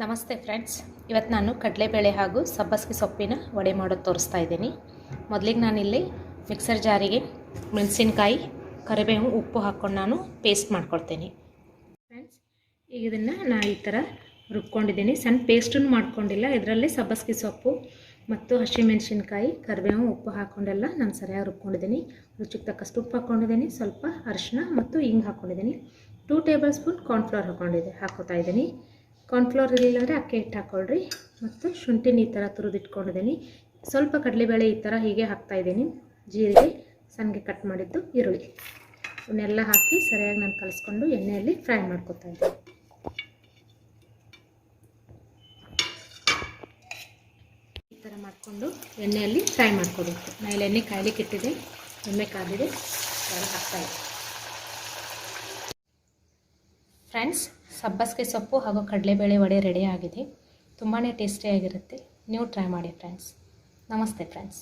ನಮಸ್ತೆ ಫ್ರೆಂಡ್ಸ್. ಇವತ್ತು ನಾನು ಕಡಲೆಬೇಳೆ ಹಾಗೂ ಸಬ್ಬಸಿಗೆ ಸೊಪ್ಪಿನ ವಡೆ ಮಾಡೋದು ತೋರಿಸ್ತಾ ಇದ್ದೀನಿ. ಮೊದಲಿಗೆ ನಾನಿಲ್ಲಿ ಮಿಕ್ಸರ್ ಜಾರಿಗೆ ಮೆಣಸಿನ್ಕಾಯಿ, ಕರಿಬೇವು, ಉಪ್ಪು ಹಾಕ್ಕೊಂಡು ನಾನು ಪೇಸ್ಟ್ ಮಾಡ್ಕೊಳ್ತೀನಿ. ಫ್ರೆಂಡ್ಸ್, ಈಗ ಇದನ್ನು ನಾನು ಈ ಥರ ರುಬ್ಕೊಂಡಿದ್ದೀನಿ. ಸಣ್ಣ ಪೇಸ್ಟನ್ನು ಮಾಡ್ಕೊಂಡಿಲ್ಲ. ಇದರಲ್ಲಿ ಸಬ್ಬಸಿಗೆ ಸೊಪ್ಪು ಮತ್ತು ಹಸಿಮೆಣಸಿನ್ಕಾಯಿ, ಕರಿಬೇವು, ಉಪ್ಪು ಹಾಕ್ಕೊಂಡೆಲ್ಲ ನಾನು ಸರಿಯಾಗಿ ರುಬ್ಕೊಂಡಿದ್ದೀನಿ. ರುಚಿಗೆ ತಕ್ಕಷ್ಟು ಉಪ್ಪು ಹಾಕ್ಕೊಂಡಿದ್ದೀನಿ. ಸ್ವಲ್ಪ ಅರಿಶಿನ ಮತ್ತು ಹಿಂಗೆ ಹಾಕ್ಕೊಂಡಿದ್ದೀನಿ. ಟೂ ಟೇಬಲ್ ಸ್ಪೂನ್ ಕಾರ್ನ್ಫ್ಲವರ್ ಹಾಕ್ಕೊಂಡಿದ್ದೆ ಹಾಕೋತಾ ಇದ್ದೀನಿ. ಕಾರ್ನ್ಫ್ಲವರ್ ಇರಲಿಲ್ಲಂದರೆ ಅಕ್ಕಿ ಹಿಟ್ಟು ಹಾಕ್ಕೊಳ್ರಿ ಮತ್ತು ಶುಂಠಿನ ಈ ಥರ ತುರಿದಿಟ್ಕೊಂಡಿದ್ದೀನಿ. ಸ್ವಲ್ಪ ಕಡಲೆಬೇಳೆ ಈ ಥರ ಹೀಗೆ ಹಾಕ್ತಾಯಿದ್ದೀನಿ ಜೀರಿಗೆ ಸಣ್ಣಗೆ ಕಟ್ ಮಾಡಿದ್ದು ಈರುಳ್ಳಿ. ಇವನ್ನೆಲ್ಲ ಹಾಕಿ ಸರಿಯಾಗಿ ನಾನು ಕಲಿಸ್ಕೊಂಡು ಎಣ್ಣೆಯಲ್ಲಿ ಫ್ರೈ ಮಾಡ್ಕೊತಾ ಇದ್ದೀನಿ. ಈ ಥರ ಮಾಡಿಕೊಂಡು ಎಣ್ಣೆಯಲ್ಲಿ ಫ್ರೈ ಮಾಡ್ಕೋಬೇಕು. ನಾನು ಇಲ್ಲಿ ಎಣ್ಣೆ ಕಾಯ್ಲಿಕ್ಕೆ ಇಟ್ಟಿದೆ ಎಣ್ಣೆ ಕಾದಿದೆ ಹಾಕ್ತಾ ಹಾಕ್ತಾಯಿದ್ದೆ ಫ್ರೆಂಡ್ಸ್, ಸಬ್ಬಸಿಗೆ ಸೊಪ್ಪು ಹಾಗೂ ಕಡಲೆಬೇಳೆ ವಡೆ ರೆಡಿ ಆಗಿದೆ. ತುಂಬಾ ಟೇಸ್ಟಿಯಾಗಿರುತ್ತೆ ನೀವು ಟ್ರೈ ಮಾಡಿ ಫ್ರೆಂಡ್ಸ್. ನಮಸ್ತೆ ಫ್ರೆಂಡ್ಸ್.